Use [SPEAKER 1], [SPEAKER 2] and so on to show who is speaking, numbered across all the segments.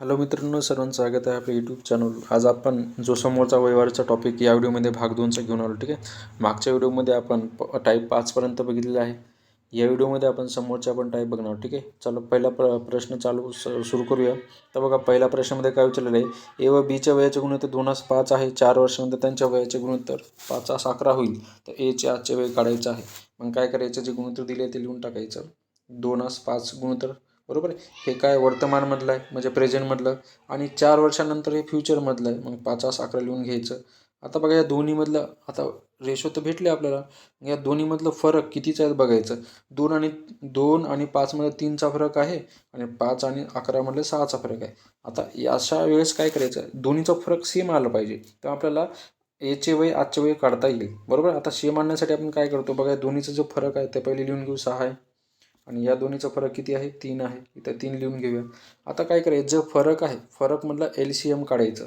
[SPEAKER 1] Hello मित्रांनो सर्वांचं स्वागत आहे आपल्या यूट्यूब चॅनल आज आपण जो समोरचा व्यवहारचा टॉपिक या व्हिडिओमध्ये भाग दोनचा घेऊन आलो ठीक आहे? मागच्या व्हिडिओमध्ये आपण प टाईप पाचपर्यंत बघितलेला आहे. या व्हिडिओमध्ये आपण समोरचा आपण टाईप बघणार आहोत, ठीक आहे? चलो पहिला प्र प्रश्न चालू सुरू करूया. तर बघा पहिल्या प्रश्नामध्ये काय विचारलेलं आहे? ए व बीच्या वयाचे गुणोत्तर दोनास पाच आहे चार वर्षामध्ये त्यांच्या वयाचे गुणोत्तर पाचास अकरा होईल. तर एचे आजचे वय काढायचं आहे. मग काय करायचं? जे गुणोत्तर दिले ते लिहून टाकायचं. दोनास पाच गुणोत्तर. बरोबर आहे? हे काय वर्तमानमधलं आहे? म्हणजे प्रेझेंटमधलं आणि चार वर्षानंतर हे फ्युचरमधलं आहे? मग पाचास अकरा लिहून घ्यायचं. आता बघा या दोन्हीमधलं आता रेशो तर भेटले आपल्याला. या दोन्हीमधलं फरक कितीचा आहे बघायचं. दोन आणि दोन आणि पाचमध्ये तीनचा फरक आहे आणि पाच आणि अकरामधलं सहाचा फरक आहे. आता अशा वेळेस काय करायचं? दोन्हीचा फरक सेम आला पाहिजे. तर आपल्याला याचे वय आजचे वय काढता येईल. बरोबर? आता सेम आणण्यासाठी आपण काय करतो? बघा दोन्हीचा जो फरक आहे ते पहिले लिहून घेऊ. सहा आहे. आणि या दोन्हीचा फरक किती आहे? तीन आहे. इथं तीन लिहून घेऊया. आता काय करायचं? जो फरक आहे फरक एल सी एम काढायचं.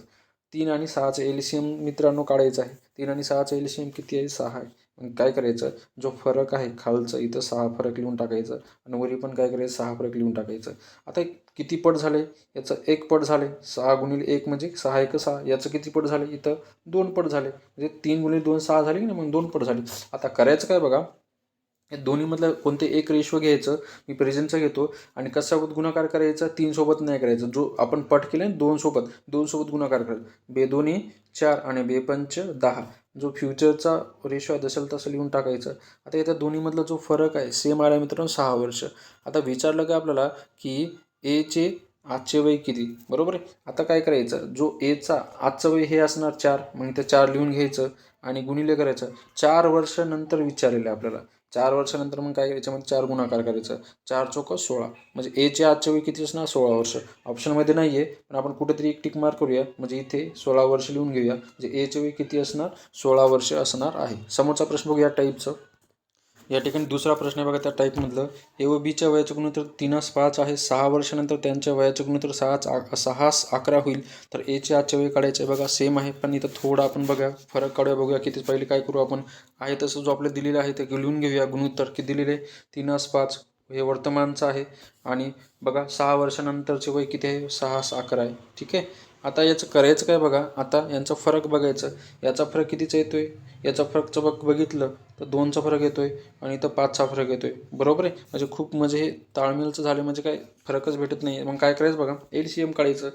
[SPEAKER 1] तीन आणि सहाचं एल सी एम मित्रांनो काढायचं आहे. तीन आणि सहाचं एल सी एम किती आहे? सहा आहे. मग काय करायचं? जो फरक आहे खालचं इथं सहा फरक लिहून टाकायचं. आणि वरी पण काय करायचं? सहा फरक लिहून टाकायचं. आता किती पट झाले? याचं एक पट झाले. सहा गुणिले एक म्हणजे सहा एक सहा. याचं किती पट झाले? इथं दोन पट झाले. म्हणजे तीन गुणिले दोन सहा झाले की ना मग दोन पट झाले. आता करायचं काय बघा? या दोन्हीमधलं कोणते एक रेशो घ्यायचं मी प्रेझेंटचं घेतो आणि कशासोबत गुणाकार करायचा तीन सोबत नाही करायचं. जो आपण पट केलं दोन सोबत दोन सोबत गुणाकार करायचा. बे दोन्ही चार आणि बे पंच दहा. जो फ्युचरचा रेशो आहे जसेल तसं लिहून टाकायचं. आता इथं दोन्हीमधला जो फरक आहे सेम आला मित्रांनो सहा वर्ष. आता विचारलं का आपल्याला की एचे आजचे वय किती? बरोबर आहे? आता काय करायचं? जो एचा आजचं वय हे असणार चार मग ते चार लिहून घ्यायचं आणि गुणिले करायचं. चार वर्षानंतर विचारलेलं आहे आपल्याला. चार वर्षानंतर मग काय करायचं? चार गुणाकार करायचं. चार चौक सोळा. म्हणजे एचे आजच्या वेळी किती असणार? सोळा वर्ष. ऑप्शनमध्ये नाही आहे पण आपण कुठेतरी एक टिक मार्क करूया. म्हणजे इथे सोळा वर्ष लिहून घेऊया. म्हणजे एचे वेळी किती असणार? सोळा वर्ष असणार आहे. समोरचा प्रश्न बघूया टाईपचं या ठिकाणी दुसरा प्रश्न आहे बघा त्या टाईपमधलं ए व बीच्या वयाचे गुणोत्तर तीनच पाच आहे सहा वर्षानंतर त्यांच्या वयाचे गुणोत्तर सहाच सहाच सहास अकरा होईल. तर एचे आजच्या वेळी काढायचे आहे बघा सेम आहे. पण इथं थोडं आपण बघा फरक काढूया बघूया किती पहिले काय करू आपण. आहे तसं जो आपलं दिलेलं आहे ते लिहून घेऊया गुणोत्तर की दिलेले तीनच पाच हे वर्तमानचं आहे. आणि बघा सहा वर्षानंतरचे वय किती आहे? सहास अकरा आहे. ठीक आहे? आता याचं करायचं काय बघा? आता यांचा फरक बघायचं. याचा फरक कितीचा येतो आहे याचा फरकचं बघ बघितलं तर दोनचा फरक येतो आहे आणि इथं पाचचा फरक येतो आहे बरोबर आहे? म्हणजे खूप म्हणजे हे ताळमेलचं झालं म्हणजे काय फरकच भेटत नाही मग काय करायचं बघा? एल सी एम काढायचं.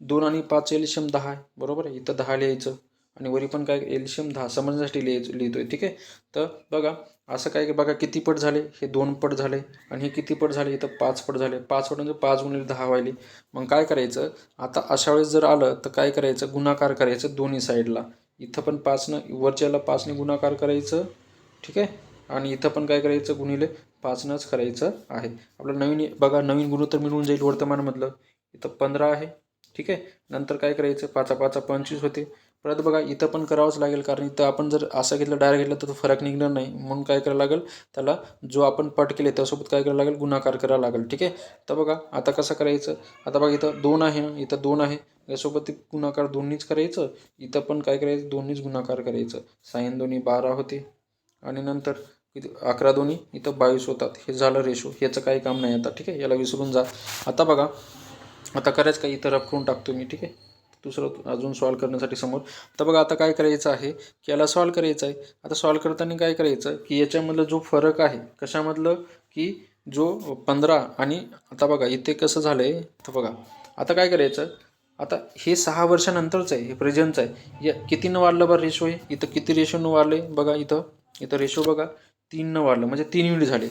[SPEAKER 1] दोन आणि पाच एल सी एम दहा आहे. बरोबर आहे? इथं दहा लिहायचं. आणि वरी पण काय एल्शियम दहा समजण्यासाठी लिहायचं लिहितो आहे ठीक आहे? तर बघा असं काय की बघा किती पट झाले? हे दोन पट झाले आणि हे किती पट झाले? इथं पाच पट झाले. पाच पट म्हणजे पाच गुणिले दहा व्हायले. मग काय करायचं? आता अशा वेळेस जर आलं तर काय करायचं? गुणाकार करायचं दोन्ही साईडला. इथं पण पाचनं वरच्याला पाचने गुणाकार करायचं ठीक आहे? आणि इथं पण काय करायचं? गुणिले पाचनंच करायचं आहे. आपलं नवीन बघा नवीन गुणोत्तर मिळून जाईल वर्तमानमधलं. इथं पंधरा आहे ठीक आहे? नंतर काय करायचं? पाचा पाचा पंचवीस होते. परत बघा इथं पण करावंच लागेल कारण इथं आपण जर असं घेतलं डायरेक्ट घेतलं तर तो फरक निघणार नाही. म्हणून काय करायला लागेल त्याला जो आपण पट केले त्यासोबत काय करायला लागेल गुणाकार करावा लागेल ठीक आहे? तर बघा आता कसं करायचं? आता बघा इथं दोन आहे ना इथं दोन आहे. यासोबत गुणाकार दोन्हीच करायचं. इथं पण काय करायचं? दोन्हीच गुणाकार करायचं. सायन दोन्ही बारा होते. आणि नंतर अकरा दोन्ही. इथं बावीस होतात. हे झालं रेशो ह्याचं काही काम नाही आता ठीक आहे? याला विसरून जा. आता बघा आता करायचं का इथं रफ करून टाकतो मी ठीक आहे? दुसरं अजून सॉल्व करण्यासाठी समोर. तर बघा आता काय करायचं आहे? की याला सॉल्व करायचं आहे. आता सॉल्व करताना काय करायचं? की याच्यामधलं जो फरक आहे कशामधलं? की जो पंधरा आणि आता बघा इथे कसं झालं आहे तर बघा आता काय करायचं? आता हे सहा वर्षानंतरचं आहे हे प्रेझेंटचं आहे. या कितीनं वाढलं बरं रेशो आहे इथं किती रेशोनं वाढले बघा इथं. इथं रेशो बघा तीननं वाढलं. म्हणजे तीन युनिट झाले.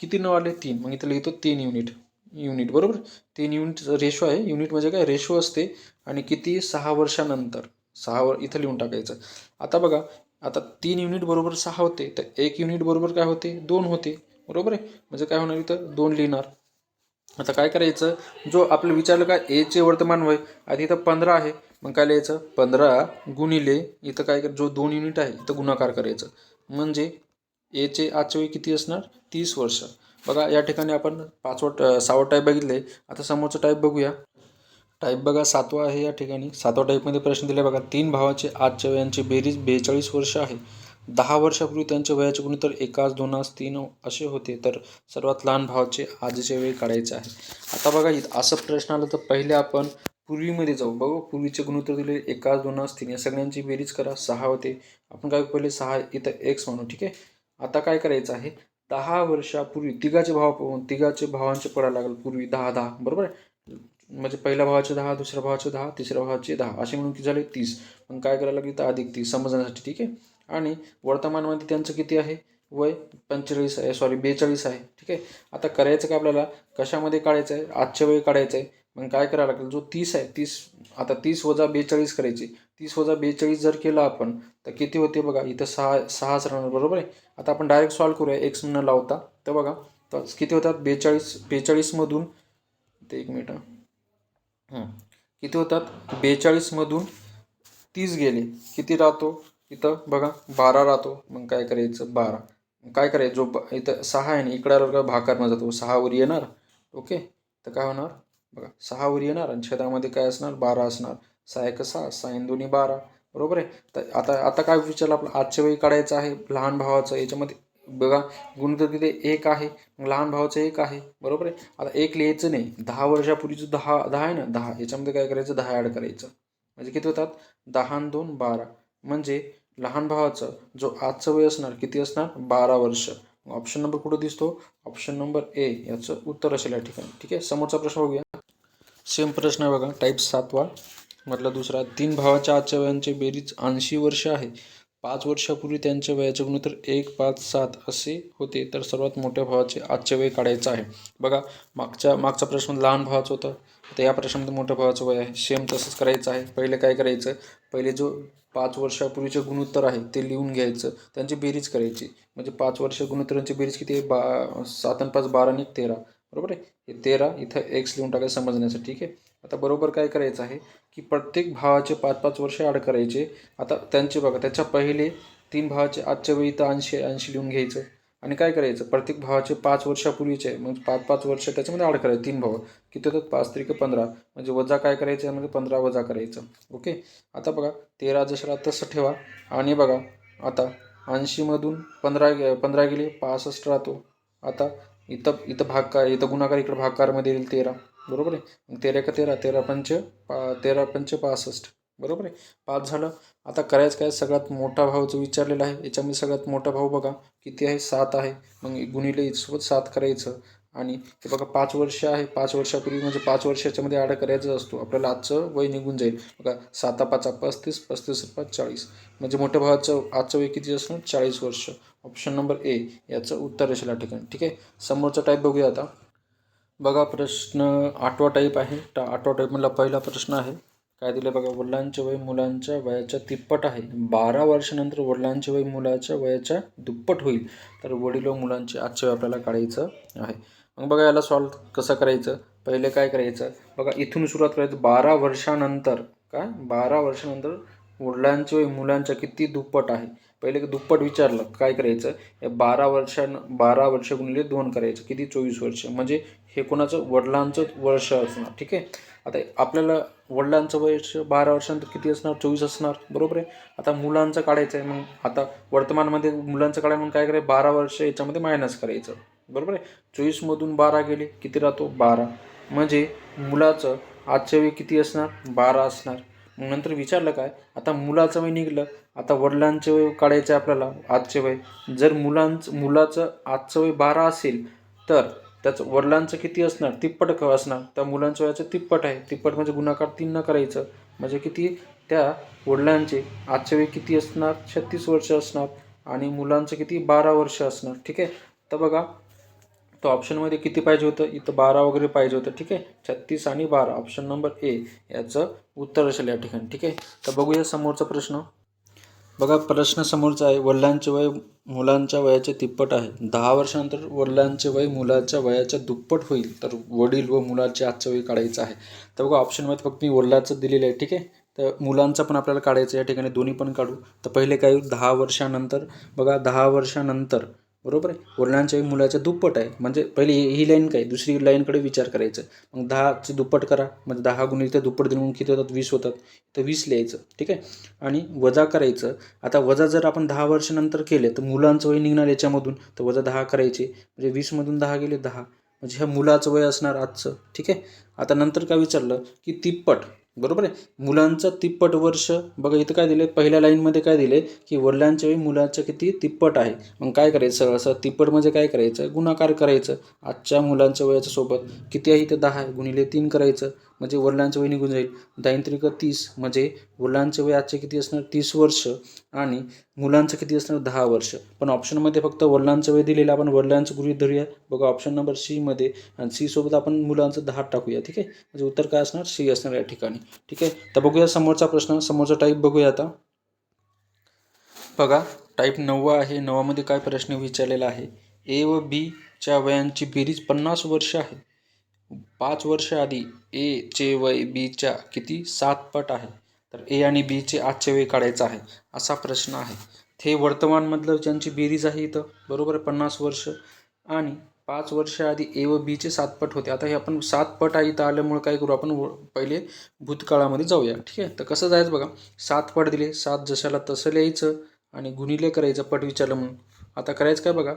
[SPEAKER 1] कितीनं वाढले? तीन. मग इथं लिहितो तीन युनिट युनिट बरोबर? तीन युनिट रेशो आहे. युनिट म्हणजे काय? रेशो असते. आणि किती? सहा वर्षानंतर. सहा वर इथं लिहून टाकायचं. आता बघा आता तीन युनिट बरोबर सहा होते. तर एक युनिट बरोबर काय होते? दोन होते. बरोबर आहे? म्हणजे काय होणार इथं? दोन लिहिणार. आता काय करायचं? जो आपलं विचारलं का? एचे वर्तमान वय. आधी इथं पंधरा आहे. मग काय लिहायचं? पंधरा गुणिले इथं काय कर जो दोन युनिट आहे इथं गुणाकार करायचं. म्हणजे एचे आजचे वय किती असणार? तीस वर्ष. बघा या ठिकाणी आपण पाचवं सहावं टाईप बघितले. आता समोरचं टाईप बघूया. टाईप बघा सातवा आहे या ठिकाणी. सातवा टाईपमध्ये प्रश्न दिले बघा तीन भावाचे आजच्या वयांची बेरीज बेचाळीस वर्ष आहे. दहा वर्षापूर्वी त्यांच्या वयाचे गुणोत्तर एकाच दोनास तीन असे होते. तर सर्वात लहान भावाचे आजचे वेळ काढायचे आहे. आता बघा इथं असं प्रश्न आलं तर पहिले आपण पूर्वीमध्ये जाऊ. बघू पूर्वीचे गुणोत्तर दिले एकाच दोनास तीन. या सगळ्यांची बेरीज करा. सहा होते. आपण काय पहिले? सहा इथं एक्स म्हणू. ठीक आहे? आता काय करायचं आहे? दहा वर्षापूर्वी तिघाचे भाव तिघाचे भावांचे पडायला लागेल पूर्वी दहा दहा. बरोबर आहे? म्हणजे पहिल्या भावाचे दहा दुसऱ्या भावाचे दहा तिसऱ्या भावाचे दहा. असे म्हणून किती झाले? तीस. पण काय करायला लागली? तर अधिक तीस. समजण्यासाठी ठीक आहे? आणि वर्तमानमध्ये त्यांचं किती आहे? वय पंचेचाळीस आहे. सॉरी बेचाळीस आहे. ठीक आहे? आता करायचं का आपल्याला? कशामध्ये काढायचं आहे? आजच्या वेळी काढायचं आहे. मग काय करायला लागेल? जो तीस आहे तीस आता तीस वजा बेचाळीस करायची. तीस वजा बेचाळीस जर केलं आपण तर किती होते बघा इथं सहा सहाच राहणार बरोबर आहे? आता आपण डायरेक्ट सॉल्व करूया एक्स न लावता. तर बघा तर किती होतात? बेचाळीस बेचाळीसमधून ते एक मिनिट. किती होतात? बेचाळीसमधून तीस गेले. किती राहतो? इथं बघा बारा राहतो. मग काय करायचं? बारा. मग काय करायचं? जो ब- इथं सहा आहे ना इकडे आला का भाकारणं जातो सहावर येणार. ओके? तर काय होणार? बघा सहावर येणार आणि छेदामध्ये काय असणार? बारा असणार. सहा एक सहा सहा दोन्ही बारा. बरोबर आहे? तर आता आता काय विचारलं आपलं? आजच्या वेळी काढायचं आहे लहान भावाचं. याच्यामध्ये बघा गुणोत्तर तिथे एक आहे मग लहान भावाचं एक आहे. बरोबर आहे? आता एक लिहायचं नाही. दहा वर्षापूर्वीचं दहा दहा आहे ना? दहा. याच्यामध्ये काय करायचं? दहा ॲड करायचं. म्हणजे किती होतात? दहा दोन बारा. म्हणजे लहान भावाचं जो आजचं वय असणार किती असणार? बारा वर्ष. ऑप्शन नंबर कुठं दिसतो? Option number A. याचं उत्तर असेल या ठिकाणी. ठीक आहे? समोरचा प्रश्न बघूया. सेम प्रश्न आहे बघा. टाईप सातवा. मधला दुसरा तीन भावाच्या आजच्या वयांचे बेरीज ऐंशी वर्ष आहे. पाच वर्षापूर्वी त्यांच्या वयाचे गुणोत्तर एक पाच सात असे होते. तर सर्वात मोठ्या भावाचे आजचे वय काढायचं आहे. बघा मागच्या मागचा प्रश्न म्हणजे लहान भावाचा होता. आता या प्रश्नामध्ये मोठ्या भावाचं वय आहे. सेम तसंच करायचं आहे. पहिले काय करायचं? पहिले जो पाच वर्षापूर्वीचे गुणोत्तर आहे ते लिहून घ्यायचं. त्यांची बेरीज करायची. म्हणजे पाच वर्ष गुणोत्तरांची बेरीज किती आहे? बा सात आणि पाच बारा आणि तेरा. बरोबर आहे? हे तेरा इथं एक्स लिहून टाकायचं समजण्यासाठी ठीक आहे? आता बरोबर काय करायचं आहे की प्रत्येक भावाचे पाच पाच वर्ष ॲड करायचे. आता त्यांचे बघा त्याच्या पहिले तीन भावाचे आजच्या वेळी इथं ऐंशी ऐंशी लिहून घ्यायचं. आणि काय करायचं? प्रत्येक भावाचे पाच वर्षापूर्वीचे म्हणजे पाच पाच वर्ष त्याच्यामध्ये ॲड करायचं तीन भाव. किती होतात? पाच त्रिक पंधरा. म्हणजे वजा काय करायचं? म्हणजे पंधरा वजा करायचं. ओके? आता बघा तेरा जसं राहत तसं ठेवा. आणि बघा आता ऐंशीमधून पंधरा पंधरा गेले पासष्ट राहतो. आता इथं इथं भागकार इथं गुणाकार इकडं भागकारमध्ये येईल तेरा. बरोबर आहे? तेरा का तेरा? तेरा पंच पा तेरा पंच पासष्ट. बरोबर आहे? पाच झालं. आता करायचं काय? सगळ्यात मोठा भाव जो विचारलेला आहे याच्यामध्ये सगळ्यात मोठा भाव बघा. किती आहे? सात आहे. मग गुणिले सोबत सात करायचं. आणि हे बघा पाच वर्ष आहे पाच वर्षापूर्वी म्हणजे पाच वर्षाच्यामध्ये ॲड करायचं असतो. आपल्याला आजचं वय निघून जाईल. बघा साता पाचा पस्तीस पस्तीस पाच चाळीस. म्हणजे मोठ्या भावाचं आजचं वय किती असणार चाळीस वर्ष. ऑप्शन नंबर ए याचं उत्तर असेल या ठिकाणी. ठीक आहे? समोरचा टाईप बघूया आता. बघा प्रश्न आठवा टाईप आहे. टा आठवा टाईपमधला पहिला प्रश्न आहे. काय दिलं बघा वडिलांचे वय मुलांच्या वयाच्या तिप्पट आहे. बारा वर्षानंतर वडिलांचे वय मुलाच्या वयाच्या दुप्पट होईल. तर वडील व मुलांचे आजचे वय आपल्याला काढायचं आहे. मग बघा याला सॉल्व कसं करायचं? पहिले काय करायचं? बघा इथून सुरुवात करायचं. बारा वर्षानंतर काय बारा वर्षानंतर वडिलांचे मुलांच्या किती दुप्पट आहे? पहिले दुप्पट विचारलं काय करायचं? हे बारा वर्षां बारा वर्ष गुणिले दोन करायचं. किती? चोवीस वर्ष. म्हणजे हे कोणाचं? वडिलांचं वर्ष असणार. ठीक आहे? आता आपल्याला वडिलांचं वर्ष बारा वर्षानंतर किती असणार? चोवीस असणार. बरोबर आहे? आता मुलांचं काढायचं आहे मग आता वर्तमानमध्ये मुलांचं काढायला म्हणून काय करायचं? बारा वर्ष याच्यामध्ये मायनस करायचं. बरोबर आहे? चोवीसमधून बारा गेले किती राहतो? बारा. म्हणजे मुलाचं आजच्या वेळी किती असणार? बारा असणार. मग नंतर विचारलं काय? आता मुलाचं वय निघलं आता वडिलांचे वय काढायचं आहे आपल्याला आजचे वय. जर मुलांचं मुलाचं आजचं वय बारा असेल तर त्याचं वडिलांचं किती असणार? तिप्पट क असणार. त्या मुलांच्या वयाचं तिप्पट आहे. तिप्पट म्हणजे गुणाकार तीन न करायचं. म्हणजे किती? त्या वडिलांचे आजच्या वेळी किती असणार? छत्तीस वर्ष असणार. आणि मुलांचं किती? बारा वर्ष असणार. ठीक आहे? तर बघा तो ऑप्शनमध्ये किती पाहिजे होतं? इथं बारा वगैरे पाहिजे होतं ठीक आहे? छत्तीस आणि बारा. ऑप्शन नंबर ए याचं उत्तर असेल या ठिकाणी ठीक आहे? तर बघूया समोरचा प्रश्न. बघा प्रश्न समोरचा आहे वडिलांचे वय मुलांच्या वयाचे तिप्पट आहे. दहा वर्षानंतर वडिलांचे वय मुलाच्या वयाच्या दुप्पट होईल तर वडील व मुलाचे आजचं वय काढायचं आहे. तर बघा ऑप्शनमध्ये फक्त मी वडिलाचं दिलेलं आहे ठीक आहे? तर मुलांचं पण आपल्याला काढायचं या ठिकाणी दोन्ही पण काढू. तर पहिले काय दहा वर्षानंतर. बघा दहा वर्षानंतर बरोबर आहे? वडिलांच्या मुलाच्या दुप्पट आहे. म्हणजे पहिली ही लाईन काय? दुसरी लाईनकडे विचार करायचं. मग दहाचे दुप्पट करा. म्हणजे दहा गुणिले ते दुप्पट देऊन म्हणून किती होतात? वीस होतात. तर वीस लिहायचं. ठीक आहे? आणि वजा करायचं. आता वजा जर आपण दहा वर्षानंतर केले तर मुलांचं वय निघणार याच्यामधून. तर वजा दहा करायचे. म्हणजे वीसमधून दहा गेले दहा. म्हणजे ह्या मुलाचं वय असणार आजचं. ठीक आहे? आता नंतर काय विचारलं? की तिप्पट. बरोबर आहे? मुलांचं तिप्पट वर्ष बघा इथं काय दिले पहिल्या लाईनमध्ये काय दिले की वडिलांच्या वेळी मुलाचं किती तिप्पट आहे. मग काय करायचं? सरळ असं तिप्पट म्हणजे काय करायचं? गुणाकार करायचं. आजच्या मुलांच्या वयाच्या सोबत किती आहे इथं? दहा आहे. गुणिले तीन करायचं. म्हणजे वडिलांचं वय निघून जाईल. दायंत्रिक तीस म्हणजे वडिलांचे वय आजचे किती असणार? तीस वर्ष. आणि मुलांचं किती असणार? दहा वर्ष. पण ऑप्शनमध्ये फक्त वडिलांचं वय दिलेलं आपण वडिलांचं गृहीत धरूया. बघा ऑप्शन नंबर सीमध्ये आणि सी सोबत आपण मुलांचं दहा टाकूया. ठीक आहे? म्हणजे उत्तर काय असणार? सी असणार या ठिकाणी. ठीक आहे? तर बघूया समोरचा प्रश्न. समोरचा टाईप बघूया आता. बघा टाईप नववा आहे. नवामध्ये काय प्रश्न विचारलेला आहे? ए व बीच्या वयांची बेरीज पन्नास वर्ष आहे. पाच वर्ष आधी ए चे वय बीच्या किती? सात पट आहे. तर ए आणि बीचे आजचे वय काढायचं आहे. असा प्रश्न आहे. हे वर्तमानमधलं ज्यांची बेरीज आहे इथं बरोबर? आहे पन्नास वर्ष. आणि पाच वर्ष आधी ए व बीचे सात पट होते. आता हे आपण सात पट आहे इथं आल्यामुळे काय करू? आपण व- पहिले भूतकाळामध्ये जाऊया. ठीक आहे? तर कसं जायचं बघा? सात पट दिले. सात जशाला तसं लिहायचं आणि गुणिले करायचं पट विचारलं म्हणून. आता करायचं काय बघा?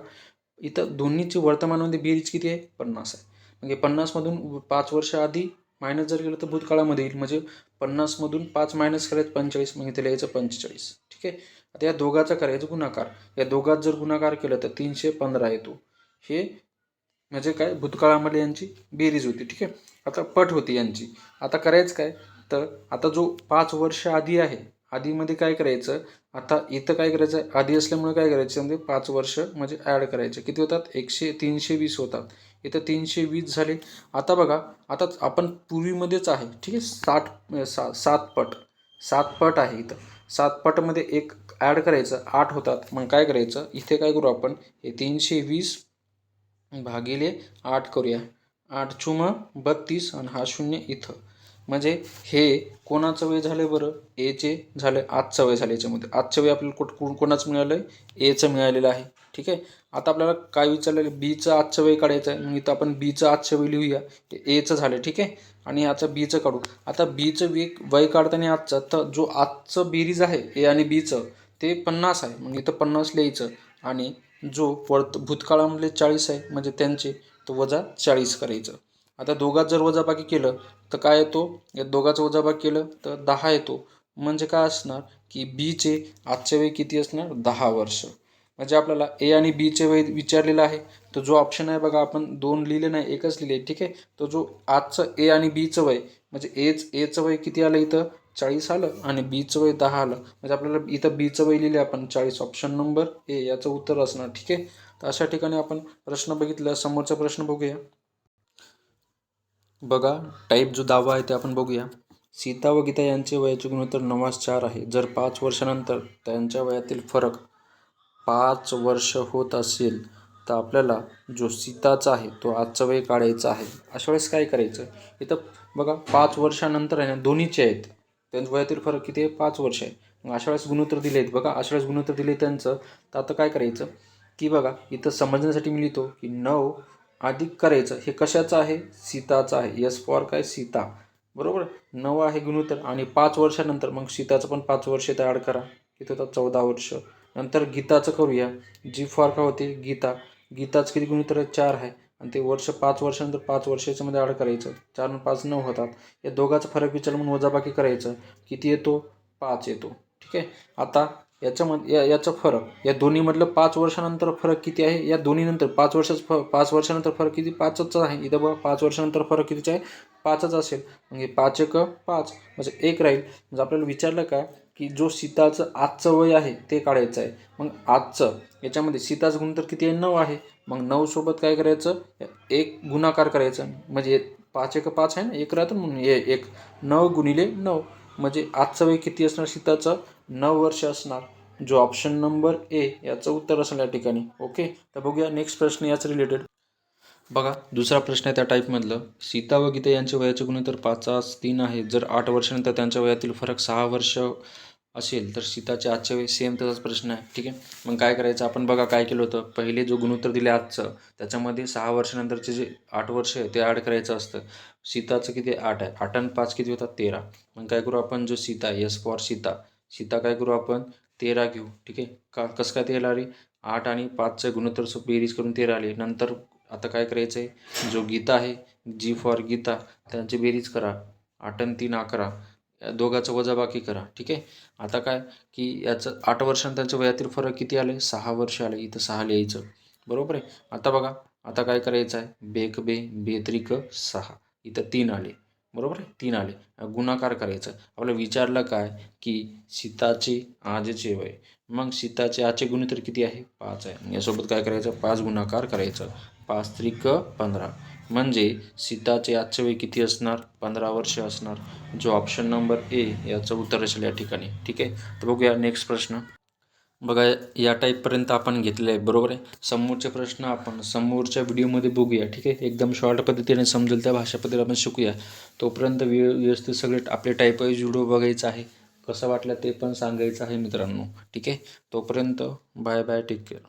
[SPEAKER 1] इथं दोन्हीची वर्तमानामध्ये बेरीज किती आहे? पन्नास आहे. म्हणजे पन्नासमधून पाच वर्ष आधी मायनस जर केलं तर भूतकाळामध्ये येईल. म्हणजे पन्नासमधून पाच मायनस करायचं पंचेचाळीस म्हणजे इथे लिहायचं पंचेचाळीस. ठीक आहे? आता या दोघाचा करायचं गुणाकार. या दोघात जर गुणाकार केलं तर तीनशे पंधरा येतो. हे म्हणजे काय? भूतकाळामध्ये यांची बेरीज होती. ठीक आहे? आता पट होती यांची. आता करायचं काय? तर आता जो पाच वर्ष आधी आहे आधीमध्ये काय करायचं? आता इथं काय करायचं? आहे आधी असल्यामुळे काय करायचं? म्हणजे पाच वर्ष म्हणजे ॲड करायचे. किती होतात? एकशे तीनशे वीस होतात. इथं तीनशे वीस झाले. आता बघा आता आपण पूर्वीमध्येच आहे ठीक आहे साठ सा सात पट. सात पट आहे इथं. सात पटमध्ये एक ॲड करायचं आठ होतात. मग काय करायचं? इथे काय करू आपण? हे तीनशे वीस भागिले आठ करूया. आठ चुम बत्तीस आणि हा शून्य इथं. म्हणजे हे कोणाचं वय झालं बरं? एचे झालं आजचं वय झालं याच्यामध्ये. आजचं वय आपल्याला कुठ कोणाचं मिळालं आहे एचं मिळालेलं आहे. ठीक आहे? आता आपल्याला काय विचारलेलं बीचं आजचं वय काढायचं आहे मग इथं आपण बीचं आजचं वय लिहूया. एचं झालं ठीक आहे? आणि याचं बीचं काढू. आता बीचं वे वय काढताना आजचं तर जो आजचं बेरीज आहे ए आणि बीचं ते पन्नास आहे. मग इथं पन्नास लिहायचं. आणि जो वर्त भूतकाळामधले चाळीस आहे म्हणजे त्यांचे तो वजा चाळीस करायचं. आता दोघात जर वजाबाकी केलं तर काय येतो? या दोघाचं वजाबाकी केलं तर दहा येतो. म्हणजे काय असणार? की बीचे आजचे वय किती असणार? दहा वर्ष. म्हणजे आपल्याला ए आणि बीचे वय विचारलेलं आहे. तो जो ऑप्शन आहे बघा आपण दोन लिहिले नाही एकच लिहिले ठीक आहे? तो जो आजचं ए आणि बीचं वय म्हणजे एच एचं वय किती आलं इथं? चाळीस आलं आणि बीचं वय दहा आलं. म्हणजे आपल्याला इथं बीचं वय लिहिले आपण चाळीस. ऑप्शन नंबर ए याचं उत्तर असणार ठीक आहे? तर अशा ठिकाणी आपण प्रश्न बघितला समोरचा प्रश्न बघूया. बघा टाईप जो दावा आहे ते आपण बघूया. सीता व गीता यांचे वयाचे गुणोत्तर नवास चार आहे. जर पाच वर्षानंतर त्यांच्या वयातील फरक पाच वर्ष होत असेल तर आपल्याला जो सीताचा आहे तो आजचा वय काढायचा आहे. अशा वेळेस काय करायचं? इथं बघा पाच वर्षानंतर आहे ना दोन्हीचे आहेत. त्यांच्या वयातील फरक किती आहे? पाच वर्ष आहे. मग अशा वेळेस गुणोत्तर दिले आहेत. बघा अशा वेळेस गुणोत्तर दिले त्यांचं. तर आता काय करायचं? की बघा इथं समजण्यासाठी मी लिहितो की नऊ अधिक करायचं हे कशाचं आहे? सीताचं आहे. यस फॉर काय? सीता. बरोबर? नऊ आहे गुणोत्तर आणि पाच वर्षानंतर मग सीताचं पण पाच वर्ष इथं ॲड करा. इथं होतात चौदा वर्ष. नंतर गीताचं करूया. जी फॉर का होते? गीता. गीताचं किती गुणोत्तर? चार आहे. आणि ते वर्ष पाच वर्षानंतर पाच वर्षाच्यामध्ये आड करायचं. चार आणि पाच नऊ होतात. या दोघाचा फरक विचार म्हणून वजाबाकी करायचं. किती येतो? पाच येतो. ठीक आहे? आता याच्यामध्ये या याचा फरक. या दोन्हीमधलं पाच वर्षानंतर फरक किती आहे? या दोन्हीनंतर पाच वर्षाचं फ पाच वर्षानंतर फरक किती? पाचच आहे. इथं बघा पाच वर्षानंतर फरक कितीचा आहे? पाचच असेल. म्हणजे पाच एक पाच. म्हणजे एक राहील. म्हणजे आपल्याला विचारलं का की जो सीताचं आजचं वय आहे ते काढायचं आहे. मग आजचं याच्यामध्ये सीताचं गुणोत्तर किती आहे? नऊ आहे. मग नऊ सोबत काय करायचं? एक गुणाकार करायचं. म्हणजे पाच एक पाच आहे ना? एक राहतं म्हणून. हे एक नऊ गुणिले नऊ. म्हणजे आजचं वय किती असणार सीताचं? नऊ वर्ष असणार. जो ऑप्शन नंबर ए याचं उत्तर असेल या ठिकाणी. ओके तर बघूया नेक्स्ट प्रश्न याच रिलेटेड बघा दुसरा प्रश्न आहे त्या टाईपमधलं सीता व गीता यांचे वयाचे गुणोत्तर पाचास तीन आहे. जर आठ वर्षानंतर त्यांच्या वयातील फरक सहा वर्ष असेल तर सीताचे आजचे वय सेम तसाच प्रश्न आहे. ठीक आहे? मग काय करायचं? आपण बघा काय केलं होतं. पहिले जो गुणोत्तर दिले आजचं त्याच्यामध्ये सहा वर्षानंतरचे जे आठ वर्ष आहे ते ॲड करायचं असतं. सीताचं किती? आठ आहे. आठ आणि पाच किती होतात? तेरा. मग काय करू आपण? जो सीता यस फॉर सीता. सीता काय करू आपण? तेरा घेऊ. ठीक आहे? का कसं काय तेरा आली आठ आणि पाचचं गुणोत्तर बेरीज करून तेरा आली. नंतर आता काय करायचं आहे जो गीता आहे जी फॉर गीता त्यांची बेरीज करा. आठ आणि तीन अकरा. या दोघाचं वजाबाकी करा. ठीक आहे? आता काय? की याचं आठ वर्षांनी त्यांच्या वयातील फरक किती आले? सहा वर्ष आले. इथं सहा लिहायचं. बरोबर आहे? आता बघा. आता काय करायचं आहे बेक बे बेत्रिक सहा. इथं तीन आले. बरोबर आहे? तीन आले. गुणाकार करायचं. आपल्याला विचारलं काय? की सीताचे आजचे वय. मग सीताचे आजचे गुणोत्तर किती आहे? पाच आहे. यासोबत काय करायचं? पाच गुणाकार करायचं. पाच त्रिक पंधरा. म्हणजे सीताचे आजचे वय किती असणार? पंधरा वर्ष असणार. जो ऑप्शन नंबर ए याचं उत्तर असेल या ठिकाणी. ठीक आहे? तर बघूया नेक्स्ट प्रश्न. बघा या टाईपपर्यंत आपण घेतले आहे. बरोबर आहे? समोरचे प्रश्न आपण समोरच्या व्हिडिओमध्ये बघूया. ठीक आहे? एकदम शॉर्ट पद्धतीने समजेल त्या भाषा पद्धतीने आपण शिकूया. तोपर्यंत वेळ व्यवस्थित सगळे आपले टाईपवाईज व्हिडिओ बघायचा आहे. कसं वाटलं ते पण सांगायचं आहे मित्रांनो. ठीक आहे? तोपर्यंत बाय बाय टेक केअर